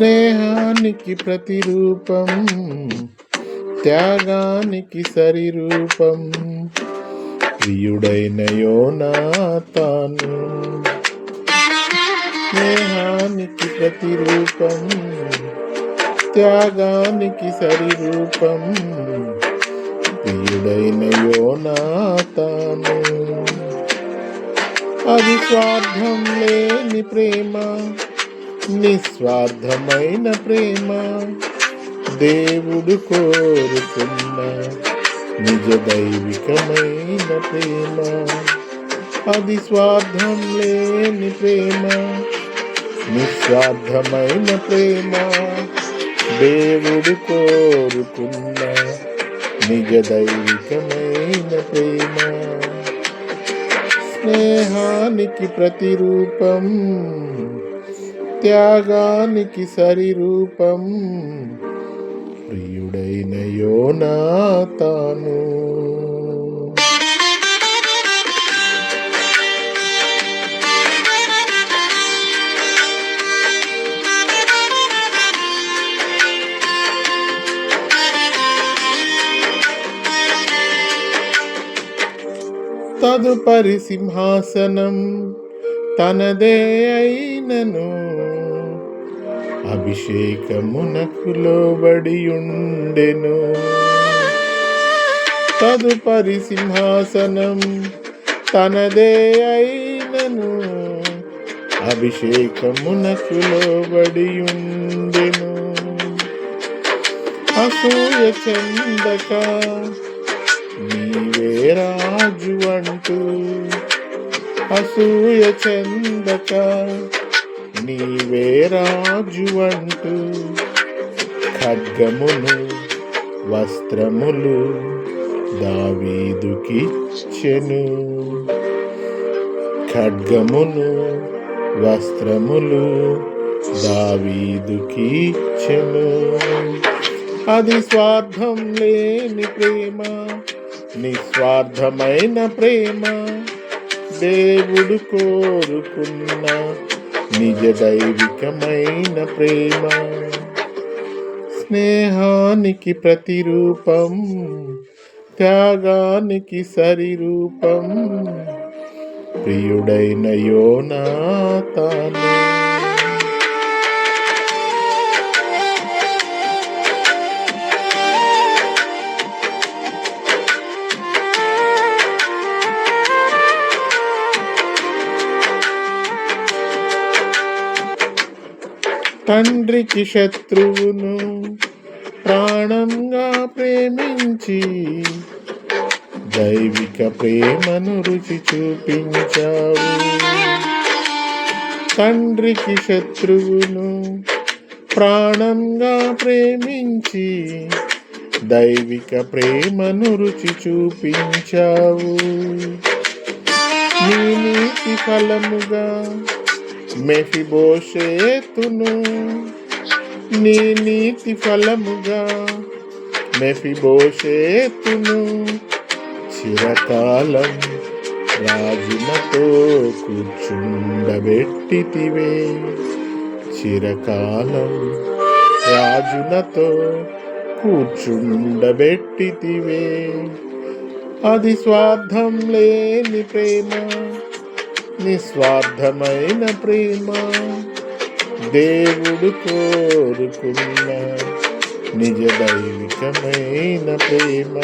స్నేహానికి ప్రతిరూపం త్యాగానికి సరిరూపం. ప్రియుడైన యోనాతాను స్నేహానికి ప్రతిరూపం త్యాగానికి సరిరూపం. ప్రియుడైన యోనాతాను అది స్వార్థం లేని ప్రేమ నిస్వార్థమైన ప్రేమ దేవుడు కోరుకున్న నిజ దైవికమైన ప్రేమ. అది స్వార్థం లేని ప్రేమ నిస్వార్థమైన ప్రేమ దేవుడు కోరుకున్న నిజ దైవికమైన ప్రేమ. స్నేహానికి ప్రతిరూపం త్యాగానికి సరిరూపం. ప్రియుడైన యోనాతాను. తదుపరి సింహాసనం. తనదే అయినను అభిషేకమునకు లోబడి ఉండెను తదుపరి సింహాసనం తనదే అయినను అభిషేకమునకు లోబడి ఉండెను అసూయ చందక నీవే రాజు అంటూ అసూయ చందక నీవే రాజు అంటూ ఖడ్గమును వస్త్రములు దావీదుకిచ్చెను. ఖడ్గమును వస్త్రములు దావీదుకిచ్చెను. అది స్వార్థం లేని ప్రేమ నిస్వార్థమైన ప్రేమ. దేవుడు కోరుకున్న నిజ దైవికమైన ప్రేమ. స్నేహానికి ప్రతిరూపం త్యాగానికి సరిరూపం. ప్రియుడైన యోనా తండ్రికి శత్రువును ప్రాణంగా ప్రేమించి దైవిక ప్రేమను రుచి చూపించావు. తండ్రికి శత్రువును ప్రాణంగా ప్రేమించి దైవిక ప్రేమను రుచి చూపించావు. నీ నీతి ఫలముగా మెఫిబోషేతును నీ నీతి ఫలముగా. మెఫిబోషేతును చిరకాలం రాజునతో కూర్చుండబెట్టితివే. చిరకాలం రాజునతో కూర్చుండబెట్టితివే. అది స్వార్థం లేని ప్రేమ నిస్వార్థమైన ప్రేమ దేవుడు కోరుకున్న నిజ దైవికమైన ప్రేమ.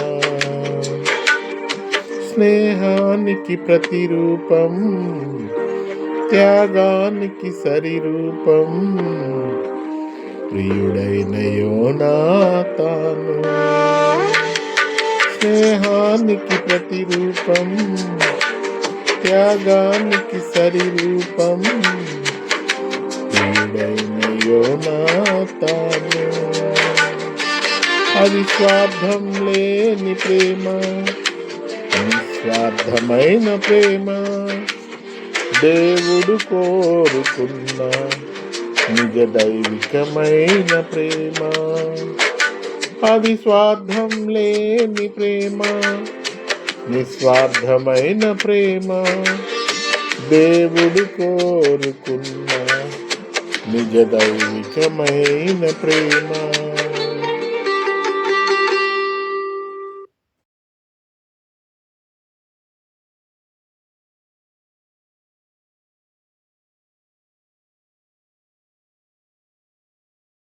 స్నేహానికి ప్రతిరూపం త్యాగానికి సరిరూపం ప్రియుడైన యోనాతాను. స్నేహానికి ప్రతిరూపం త్యాగానికి సరిరూపం. ప్రియుడైన అది స్వార్థం లేని ప్రేమ. నిస్వార్థమైన ప్రేమ. దేవుడు కోరుకున్న నిజ దైవికమైన ప్రేమ. అది స్వార్థం లేని ప్రేమ. నిస్వార్థమైన ప్రేమ దేవుడు కోరుకున్న నిజ దైవికమైన ప్రేమ.